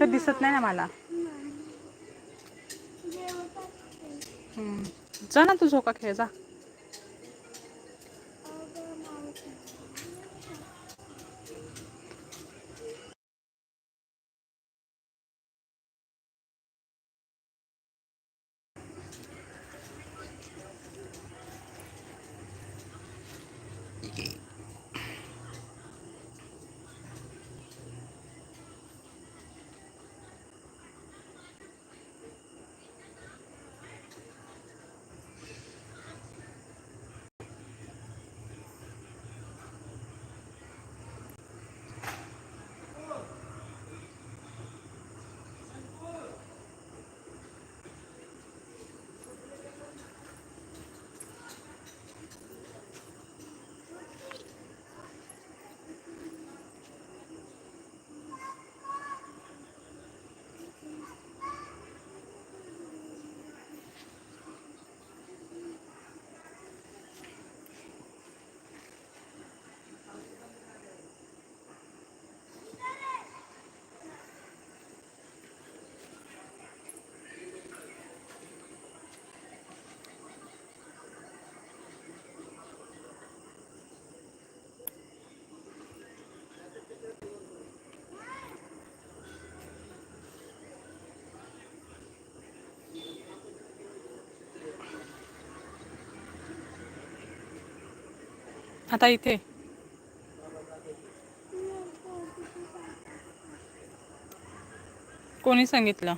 तर दिसत नाही ना मला हम्म. जा ना तू झोका खेळ जा आता इथे. कोणी सांगितलं?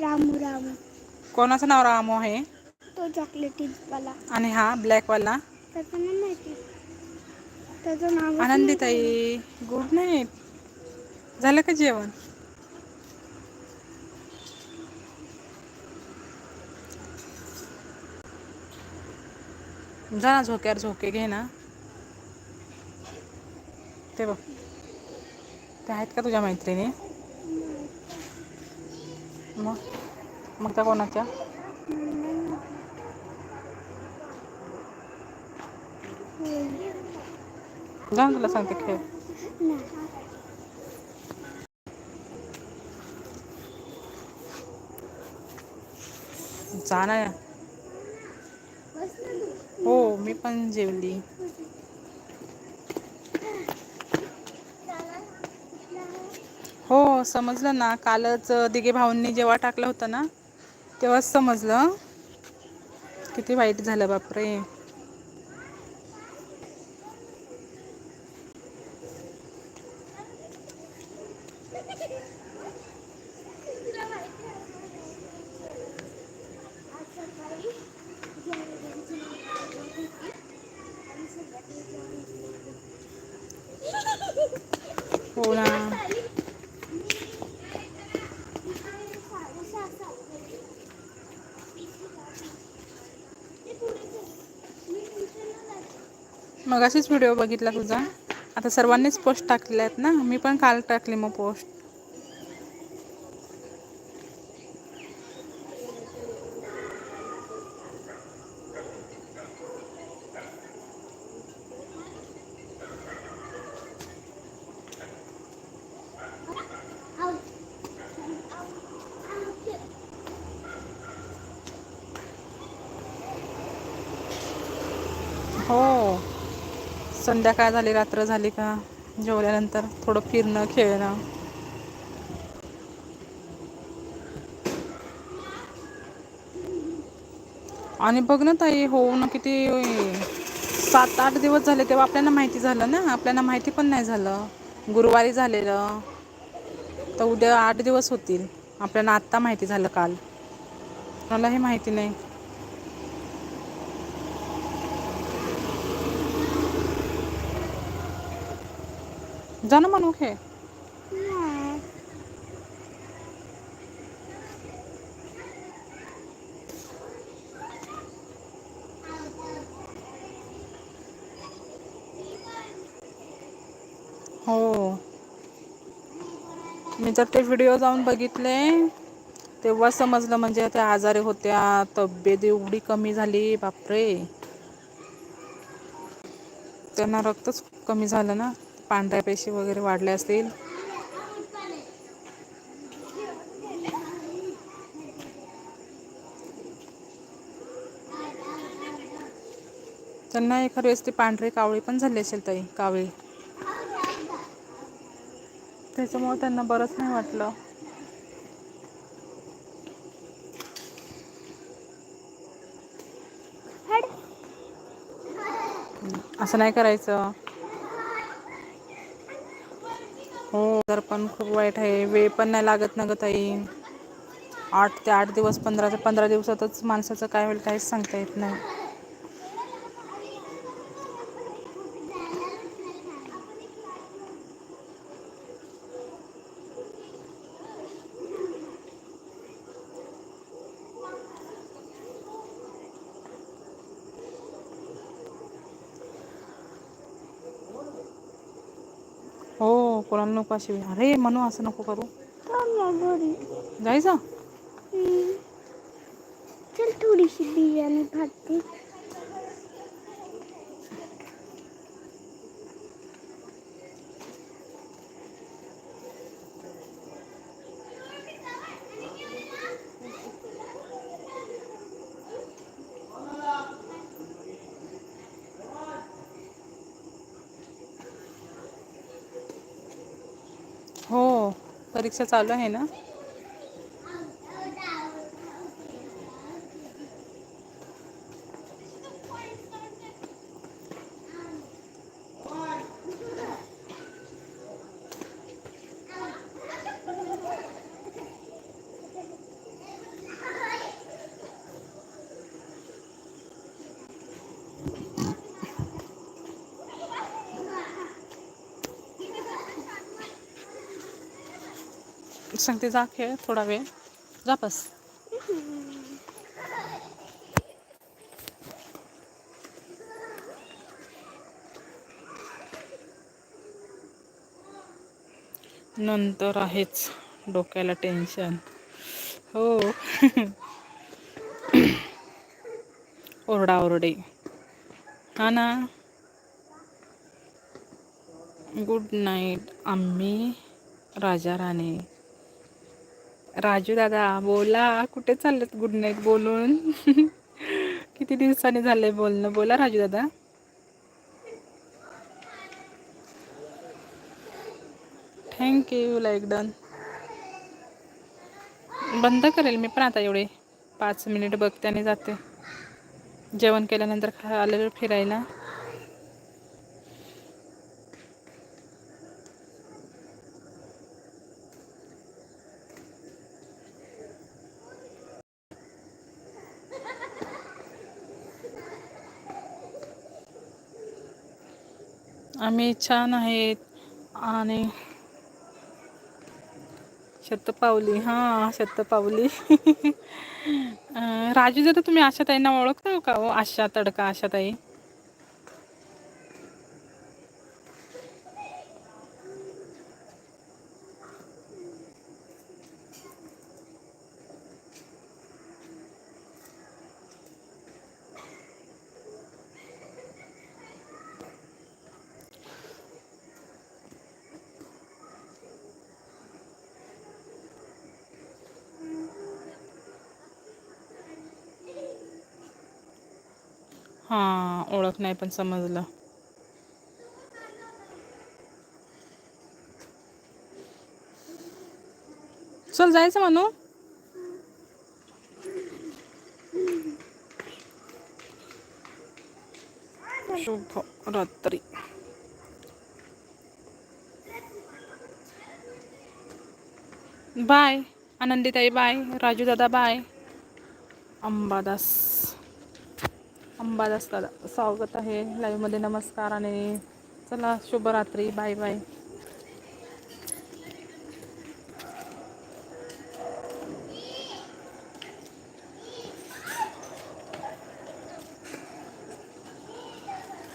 रामू रामू. कोणाचं नाव रामो आहे? तो चॉकलेटीवाला आणि हा ब्लॅकवाला त्याचं नाही माहिती त्याचं नाव आनंदीताई गुड नाईट. झालं का जेवण? जा ना झोक्यावर झोके घे ना. ते बघ. ते आहेत का तुझ्या मैत्रिणी? मग? मग त्या कोणाच्या? जाऊन तुला सांगते खेळ. जाणार ना हो मी पण जेवली. हो समजलं ना. कालच दिघे भाऊंनी जेव्हा टाकलं होतं ना तेव्हाच समजलं. किती वाईट झालं बापरे. मग असेच व्हिडिओ बघितला तुझा. आता सर्वांनीच पोस्ट टाकलेल्या आहेत ना? मी पण काल टाकली मग पोस्ट हो. संध्याकाळ झाली रात्र झाली का? जेवल्यानंतर थोडं फिरणं खेळणं. आणि बघ ना ताई हो ना किती सात आठ दिवस झाले तेव्हा आपल्याला माहिती झालं ना? आपल्याला माहिती पण नाही झालं. गुरुवारी झालेलं. तर उद्या आठ दिवस होतील. आपल्याला आत्ता माहिती झालं काल. मलाही माहिती नाही. जा ना म्हणू खेळ हो. मी तर ते व्हिडिओ जाऊन बघितले तेव्हा समजलं म्हणजे त्या आजारी होत्या तब्येत एवढी कमी झाली बापरे. त्यांना रक्तच कमी झालं ना. पांढऱ्या पेशी वगैरे वाढल्या असतील. त्यांना एखाद वेळेस ती पांढरी कावळी पण झाली असेल ताई कावळी. त्याच्यामुळे त्यांना बरंच नाही वाटलं. असं नाही करायचं. हो पण खूप वाईट आहे. वेळ पण नाही लागत ना गं ताई. आठ ते आठ दिवस पंधरा ते पंधरा दिवसातच माणसाचं काय होईल काहीच सांगता येत नाही. कोणाला नको अशी अरे म्हणू असं नको करू जायचं. चल थोडीशी बिर्याणी खाते हो परीक्षा चालू आहे ना? सांगते जा खेळ थोडा वेळ. जा बस. नंतर आहेच डोक्याला टेन्शन हो. ओरडाओरडे. हा ना. गुड नाईट आम्ही राजा राणी राजू दादा बोला. कुठे चाललेत गुड नाईट बोलून? किती दिवसांनी झालंय बोलणं? बोला राजू दादा. थँक्यू लाईक डन बंद करेल मी पण आता एवढे. पाच मिनिट बघते आणि जाते. जेवण केल्यानंतर खा आलेलं फिरायला. आम्ही छान आहेत. आणि शतपावली हां शतपावली. राजू दादा तुम्ही आशाताईंना ओळखता का हो? आशा तडका आशाताई. हां ओळख नाही पण समजलं. चल जायचं म्हणू? शुभ रात्री. बाय आनंदीताई बाय राजू दादा बाय अंबादास. अंबादास दादा स्वागत आहे. लाईव्हमध्ये नमस्कार आणि चला शुभरात्री. Bye bye